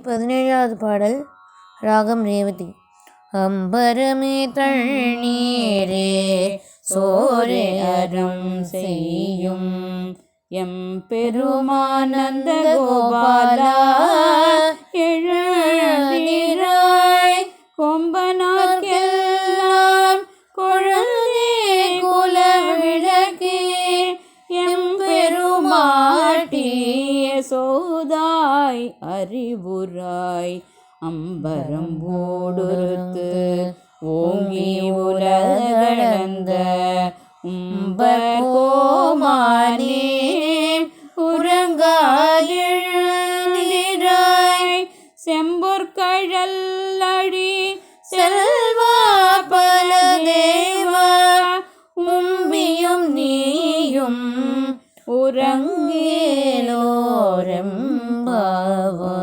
பதினேழாவது பாடல் ராகம் ரேவதி. அம்பரமே தண்ணீரே சோரே அறம் செய்யும். எம் பெருமானந்த கோபாலா எழுந்திராய் கொம்பனா சோதாய் அறிவுராய் அம்பரம் ஓடுறுத்து ஓங்கி உலகளந்த உம்பர் கோமானே உறங்காயிழந்திராய் செம்பொற்கழல் அடி செல்வா பல தேவா உம்பியும் நீயும் കുഴമ്പാവാ